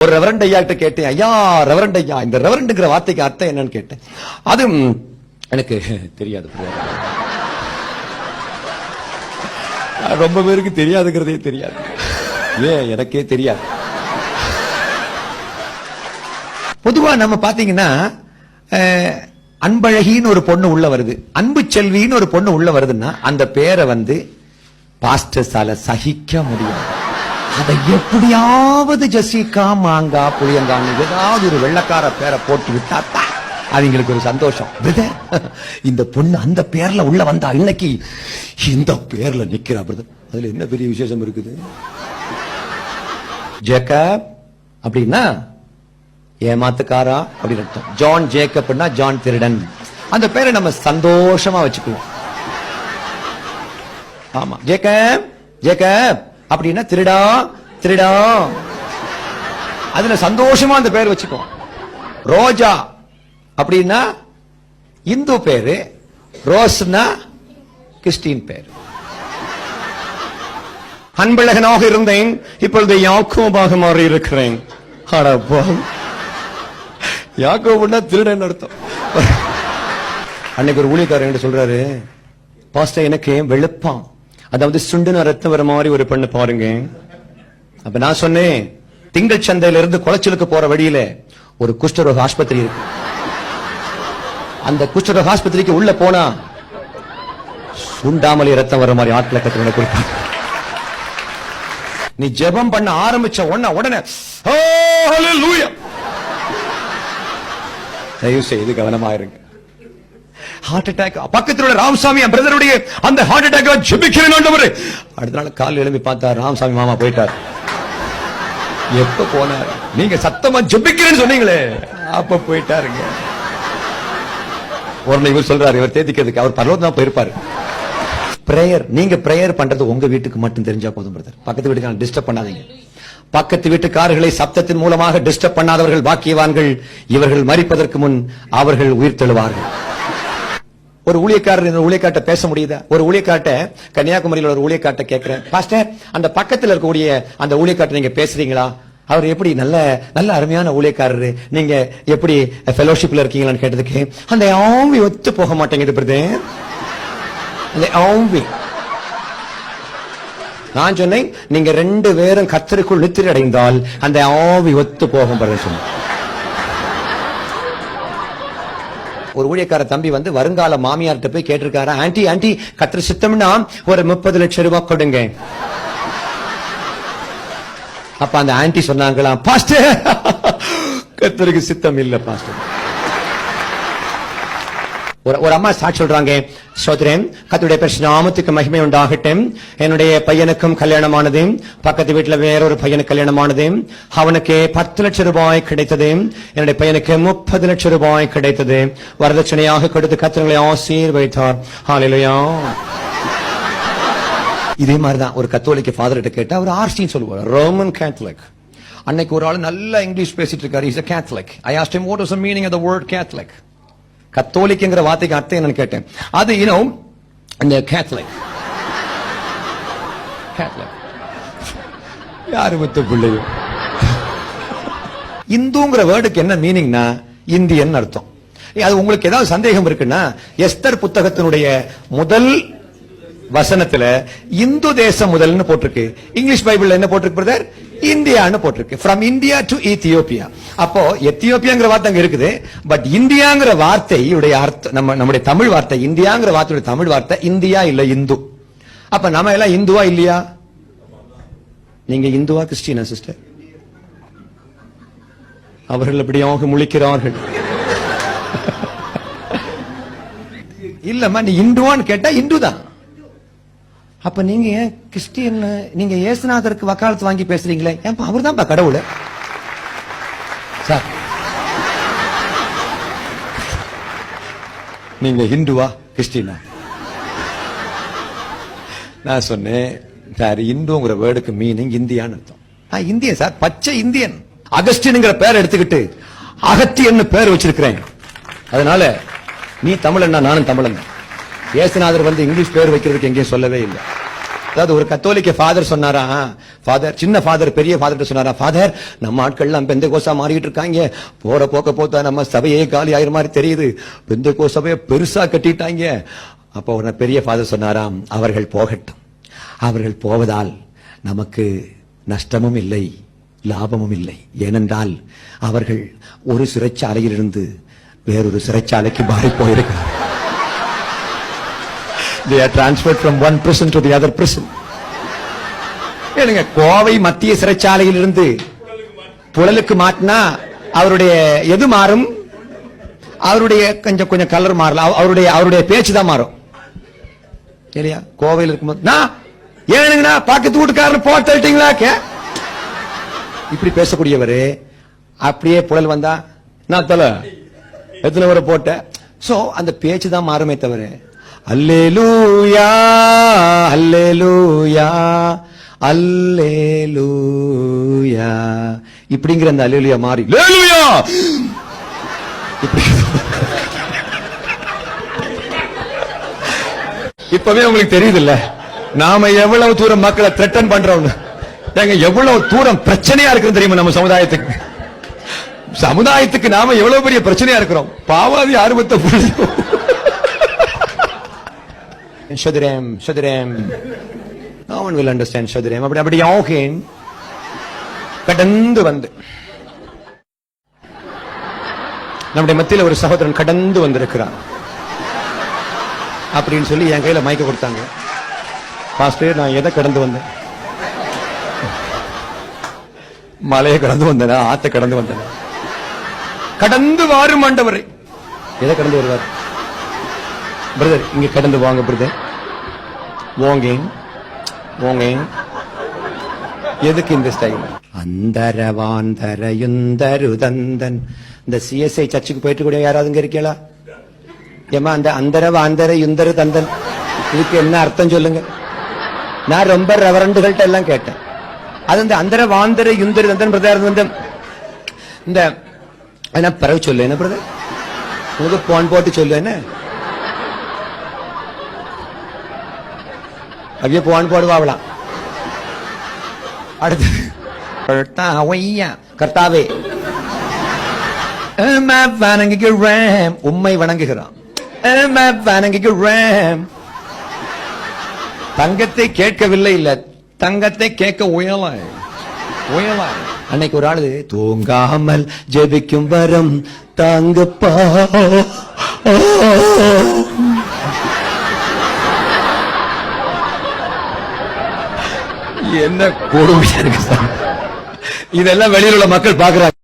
ஒரு ரெவரண்ட் ஐயா கிட்ட கேட்டேன் ஐயா ரெவரண்ட் ஐயா இந்த ரெவரண்ட்ங்கிற வார்த்தைக்கு அர்த்தம் என்னன்னு கேட்டேன். அது எனக்கு தெரியாது. ரொம்ப பேருக்கு தெரியாதுங்கிறதே தெரியாது. ஏன் எனக்கே தெரியாது. பொதுவா நம்ம பாத்தீங்கன்னா அஹ், அன்பழகின்னு ஒரு பொண்ணு உள்ள வருது. அன்பு செல்வின்னு ஒரு பொண்ணு உள்ள வருதுன்னா அந்த பேரை வந்து பாஸ்டர்ஸால சகிக்க முடியாது. அதை எப்படியாவது ஜெசிகா மாங்கா புளியங்கான்னு ஏதாவது ஒரு வெள்ளக்கார பேரை போட்டு விட்டா தான் அவங்களுக்கு ஒரு சந்தோஷம். இந்த பொண்ணு அந்த பேர்ல உள்ள வந்தா இன்னைக்கு இந்த பேர்ல நிக்கிறா பிரதர் அதுல என்ன பெரிய விசேஷம் இருக்குது? ஜேக்கப் அப்படின்னா ஏமாத்துக்காரா அப்படின்னு அர்த்தம். ஜான் ஜேக்கப்னா ஜான் திருடன். அந்த பேரை நம்ம சந்தோஷமா வச்சுக்குவோம். ஆமா. Jacob Jacob. அப்படின்னா திருடா திருடா. அதுல சந்தோஷமா அந்த பேர் வச்சுக்கோ. ரோஜா அப்படின்னா இந்து பேரு ரோஸ்னா கிறிஸ்டின் பேரு. அன்பழகனாக இருந்தேன் இப்பொழுது யாக்கோபாக மாறி இருக்கிறேன். அடப்பா யாக்கோபுன்னா திருடன் அர்த்தம். அன்னைக்கு ஒரு ஊழியக்காரன் சொல்றாரு பாஸ்டர் எனக்கு வெளுப்பான் அதாவது சுண்டுன ரத்தம் வர மாதிரி ஒரு பெண்ணு பாருங்க. அப்ப நான் சொன்னேன் திங்கள் சந்தையில இருந்து குளச்சலுக்கு போற வழியில ஒரு குஷ்டரோக ஆஸ்பத்திரி இருக்கு. அந்த குஷ்டரோக ஆஸ்பத்திரிக்கு உள்ள போனா சுண்டாமலே ரத்தம் வர மாதிரி ஆட்களை கத்திர குறிப்பாங்க. நீ ஜெபம் பண்ண ஆரம்பிச்ச உடனே உடனே தயவு செய்து கவனமாயிருங்க ஹார்ட் அட்டாக் பக்கத்தில் உள்ள ராமசாமி என் பிரதருடைய அந்த ஹார்ட் அட்டாக் ஜெபிக்கிறேன் ஆண்டவரே. அடுத்த நாள் காலையில எழுப்பி பார்த்தா ராமசாமி மாமா போயிட்டார். எப்ப போனார்? நீங்க சத்தமா ஜெபிக்கிறேன்னு சொன்னீங்களே. அப்ப போயிட்டாருங்க. உடனே இவர் சொல்றாரு இவர் தேதிக்கிறதுக்கு அவர் பரலோகம் தான் போயிருப்பாரு. பிரேயர் நீங்க பிரேயர் பண்றது உங்க வீட்டுக்கு மட்டும் தெரிஞ்சா போதும் பிரதர் பக்கத்து வீட்டுக்கு டிஸ்டர்ப் பண்ணாதீங்க. பக்கத்து வீட்டுக்காரர்களை சப்தத்தின் மூலமாக டிஸ்டர்ப் பண்ணாதவர்கள் பாக்கியவான்கள் இவர்கள் மறிப்பதற்கு முன் அவர்கள் உயிர் தெழுவார்கள். ஒரு ஊழியக்காரர் இந்த ஊழியக்காட்ட பேச முடியுதா? ஒரு ஊழியக்காட்ட கன்னியாகுமரியில் ஒரு ஊழியக்காட்ட கேட்கிறேன் பாஸ்டர் அந்த பக்கத்தில் இருக்கக்கூடிய அந்த ஊழியக்காட்ட நீங்க பேசுறீங்களா? அவர் எப்படி நல்ல நல்ல அருமையான ஊழியக்காரரு. நீங்க எப்படி ஃபெலோஷிப்ல இருக்கீங்களான்னு கேட்டதுக்கு அந்த ஆம்பி ஒத்து போக மாட்டேங்குது பிரதே அந்த ஆம்பி நான் சொன்னேன் நீங்க ரெண்டு பேரும் கத்தருக்குள் நித்திரி அடைந்தால் அந்த ஆவி ஒத்து போகும் பிரதர் சொன்னேன் ஒரு ஊழியக்கார தம்பி வந்து வருங்கால மாமியார்கிட்ட போய் கேட்டிருக்காரு ஆன்டி ஆன்டி கத்திர சித்தம்னா ஒரு முப்பது லட்சம் ரூபாய் கொடுங்க. அப்ப அந்த ஆன்டி சொன்னாங்களாம் பாஸ்டர் கத்தருக்கு சித்தம் இல்ல பாஸ்டர். ஒரு ஒரு அம்மா சாட்சி சொல்றாங்க சோதரன் கத்துடைய பெருசு நாமத்துக்கு மகிமை உண்டாகட்டும். என்னுடைய பையனுக்கும் கல்யாணமானது பக்கத்து வீட்டில் வேறொரு பையனுக்கு கல்யாணமானது. அவனுக்கு பத்து லட்சம் ரூபாய் கிடைத்தது. என்னுடைய பையனுக்கு முப்பது லட்சம் ரூபாய் கிடைத்தது. வரதட்சணையாக கொடுத்து கத்திரங்களை ஆசீர்வதித்தார். ஹalleluya. இதே மாதிரிதான் ஒரு கத்தோலிக்க ஃபாதர்கிட்ட கேட்டா அவர் ஆர்சின்னு சொல்லுவார் ரோமன் கேத்தலிக் அன்னைக்கு ஒரு ஆள் நல்லா இங்கிலீஷ் பேசிட்டு இருக்காரு is a Catholic I asked him what is the meaning of the word Catholic கத்தோலிக்குங்கிற வார்த்தைக்கு அர்த்தம் என்னன்னு கேட்டேன். அது இனம் இந்த கேத்தலிக் கேத்தலிக் யாரு மத்த பிள்ளையும் இந்துங்கிற வேர்டுக்கு என்ன மீனிங்னா இந்தியன் அர்த்தம். அது உங்களுக்கு ஏதாவது சந்தேகம் இருக்குன்னா எஸ்தர் புத்தகத்தினுடைய முதல் வசனத்துல இந்து தேசம் முதல்னு போட்டிருக்கு. இங்கிலீஷ் பைபிள்ல என்ன போட்டிருக்கு பிரதர் இந்தியான்னு போட்டிருக்கு. ஃப்ரம் இந்தியா டு இத்தியோப்பியா அப்போ எத்தியோப்பியாங்கிற வார்த்தை அங்க இருக்குது. பட் இந்தியாங்கிற வார்த்தையுடைய அர்த்தம் நம்ம நம்முடைய தமிழ் வார்த்தை இந்தியாங்கிற வார்த்தையுடைய தமிழ் வார்த்தை இந்தியா இல்ல இந்து. அப்ப நம்ம எல்லாம் இந்துவா இல்லையா? நீங்க இந்துவா கிறிஸ்டினா சிஸ்டர் அவர்கள் அப்படியாக முழிக்கிறார்கள். இல்லம்மா நீ இந்துவான்னு கேட்டா இந்து தான் அப்ப நீங்க ஏன் கிறிஸ்டியன் நீங்க இயேசுநாதருக்கு வக்காலத்து வாங்கி பேசுறீங்களே? ஏன்பா அவர் தான்ப்பா கடவுள்? சார். நீங்க ஹிந்துவா கிறிஸ்டினா? நான் சொன்னேன் சார் இந்துங்கிற வேர்டுக்கு மீனிங் இந்தியான்னு அர்த்தம். நான் இந்தியன் சார். பச்சை இந்தியன். அகஸ்டின்ங்கிற பேர் எடுத்துக்கிட்டு அகத்தியன்னு பேர் வச்சிருக்கிறேன். அதனால நீ தமிழன்னா நானும் தமிழன் இயேசுநாதர் வந்து இங்கிலீஷ் பேர் வைக்கிறதுக்கு எங்கேயும் சொல்லவே இல்லை. அதாவது ஒரு கத்தோலிக்க ஃபாதர் சொன்னாரா? ஃபாதர் சின்ன ஃபாதர் பெரிய ஃபாதர் சொன்னாரா? ஃபாதர் நம்ம ஆட்கள்லாம் பெந்த கோசா மாறிட்டு இருக்காங்க. போற போக்க போத்தா நம்ம சபையே காலி ஆயிரம் மாதிரி தெரியுது. பெந்த கோ சபையை பெருசா கட்டிட்டாங்க. அப்போ ஒரு பெரிய ஃபாதர் சொன்னாராம் அவர்கள் போகட்டும். அவர்கள் போவதால் நமக்கு நஷ்டமும் இல்லை லாபமும் இல்லை. ஏனென்றால் அவர்கள் ஒரு சிறைச்சாலையிலிருந்து வேறொரு சிறைச்சாலைக்கு மாறி போயிருக்கிறார் they are transferred from one prison to the other prison. ஏனுங்க கோவை மத்திய சிறைச்சாலையில் இருந்து புழலுக்கு மாட்டினா அவருடைய எது மாறும்? அவருடைய கொஞ்சம் கொஞ்சம் கலர் மாறலாம். அவருடைய அவருடைய பேச்சு தான் மாறும். இல்லையா? கோவையில் இருக்கும்போது நான் ஏனுங்கண்ணா பக்கத்து வீட்டுக்காரர் போட்டு தள்ளிட்டீங்களா? கே. இப்படி பேசக்கூடியவர் அப்படியே புழல் வந்தா நான் தலை எத்தனை வரை போட்ட? சோ அந்த பேச்சு தான் மாறுமே தவிர அல்லேலூயா அல்லேலூயா அல்லேலூயா. இப்படிங்கிற அந்த அல்லேலூயா மாறி லேலூயா இப்பவே உங்களுக்கு தெரியுது இல்ல நாம எவ்வளவு தூரம் மக்களை த்ரெட்டன் பண்றோம்னு. ஏங்க எவ்வளவு தூரம் பிரச்சனையா இருக்குன்னு தெரியுமா நம்ம சமுதாயத்துக்கு? சமுதாயத்துக்கு நாம எவ்வளவு பெரிய பிரச்சனையா இருக்கிறோம்? பாவாதி ஆர்வத்தை புரியும் ஷதுரேம் ஷதுரேம் no one will understand ஷதுரேம் அப்படி அப்படி யோகேன் கடந்து வந்து. நம்முடைய மத்தியில ஒரு சகோதரன் கடந்து வந்திருக்கிறான். அப்படின்னு சொல்லி என் கையில மயக்க கொடுத்தாங்க. பாஸ்டர் நான் எதை கடந்து வந்தேன்? மலையை கடந்து வந்தேனா? ஆத்த கடந்து வந்தேனா? கடந்து வாரும் ஆண்டவரை. எதை கடந்து வருவார்? பிரதர் இங்க கடந்து வாங்க பிரதர் வாங்க வாங்க எதுக்கு இந்த ஸ்டைல் அந்தரவாந்தரையுந்தரு தந்தன் இந்த சிஎஸ்ஐ சர்ச்சுக்கு போயிட்டு கூட யாராவது இங்க இருக்கீங்களா? ஏமா அந்த அந்தரவாந்தர வாந்தர தந்தன் இதுக்கு என்ன அர்த்தம் சொல்லுங்க? நான் ரொம்ப ரெவரண்டுகள்கிட்ட எல்லாம் கேட்டேன். அது இந்த அந்தர வாந்தர தந்தன் பிரதர் வந்து இந்த என்ன பிறகு சொல்லு என்ன பிரதர் உங்களுக்கு போன் போட்டு சொல்லு என்ன? அப்படியே போன் போடுவாங்களாம் அடுத்து. கர்த்தாவே. வணங்குகிறேன். உம்மை வணங்குகிறான். வணங்குகிறேன். தங்கத்தை கேட்கவில்லை இல்ல. தங்கத்தை கேட்க உயல. உயல. அன்னைக்கு ஒரு ஆளு தூங்காமல் ஜெபிக்கும் வரம் தாங்கப்பா. என்ன கொடுமையா இருக்கு சார்? இதெல்லாம் வெளியில உள்ள மக்கள் பாக்குறாங்க